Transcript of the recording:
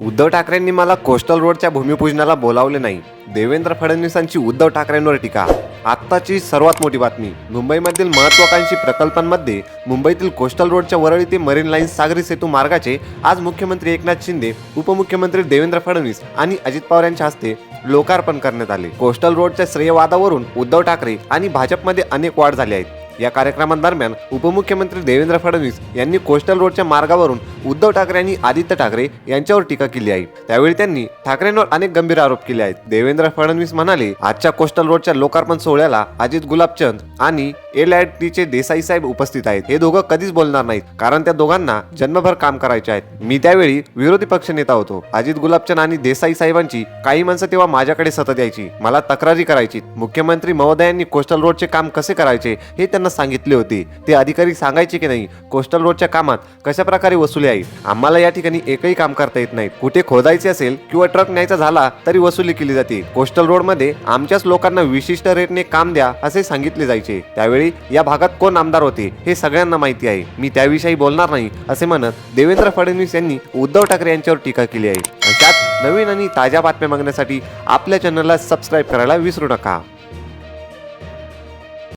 उद्धव ठाकरेंनी मला कोस्टल रोडच्या भूमिपूजनाला बोलावले नाही. देवेंद्र फडणवीसांची उद्धव ठाकरेंवर टीका. आत्ताची सर्वात मोठी बातमी. मुंबईमधील महत्वाकांक्षी प्रकल्पांमध्ये मुंबईतील कोस्टल रोडच्या वरळी ते मरीन लाईन्स सागरी सेतू मार्गाचे आज मुख्यमंत्री एकनाथ शिंदे उपमुख्यमंत्री देवेंद्र फडणवीस आणि अजित पवार यांच्या हस्ते लोकार्पण करण्यात आले. कोस्टल रोडच्या श्रेयवादावरून उद्धव ठाकरे आणि भाजपमध्ये अनेक वाढ झाले आहेत. या कार्यक्रमादरम्यान उपमुख्यमंत्री देवेंद्र फडणवीस यांनी कोस्टल रोडच्या मार्गावरून उद्धव ठाकरे आणि आदित्य ठाकरे यांच्यावर टीका केली आहे. त्यावेळी त्यांनी ठाकरेंवर अनेक गंभीर आरोप केले आहेत. देवेंद्र फडणवीस म्हणाले आजच्या कोस्टल रोडच्या लोकार्पण सोहळ्याला अजित गुलाबचंद आणि एल आय टीचे देसाई साहेब उपस्थित आहेत. हे दोघं कधीच बोलणार नाहीत कारण त्या दोघांना जन्मभर काम करायचे आहेत. मी त्यावेळी विरोधी पक्ष नेता होतो. अजित गुलाबचंद आणि देसाई साहेबांची काही माणसं तेव्हा माझ्याकडे सतत यायची मला तक्रारी करायची. मुख्यमंत्री महोदयांनी कोस्टल रोडचे काम कसे करायचे हे त्यांना सांगितले होते. ते अधिकारी सांगायचे की नाही कोस्टल रोडच्या कामात कशा प्रकारे वसुली आहे आम्हाला या ठिकाणी एकही काम करता येत नाही. कुठे खोदायचे असेल किंवा ट्रक न्यायचा झाला तरी वसुली केली जाते. कोस्टल रोडमध्ये आमच्याच लोकांना विशिष्ट रेटने काम द्या असे सांगितले जायचे. त्यावेळी या भागात कोण आमदार होते हे सगळ्यांना माहिती आहे. मी त्याविषयी बोलणार नाही असे म्हणत देवेंद्र फडणवीस यांनी उद्धव ठाकरे यांच्यावर टीका केली आहे. त्यात नवीन आणि ताज्या बातम्या मागण्यासाठी आपल्या चॅनलला सबस्क्राईब करायला विसरू नका.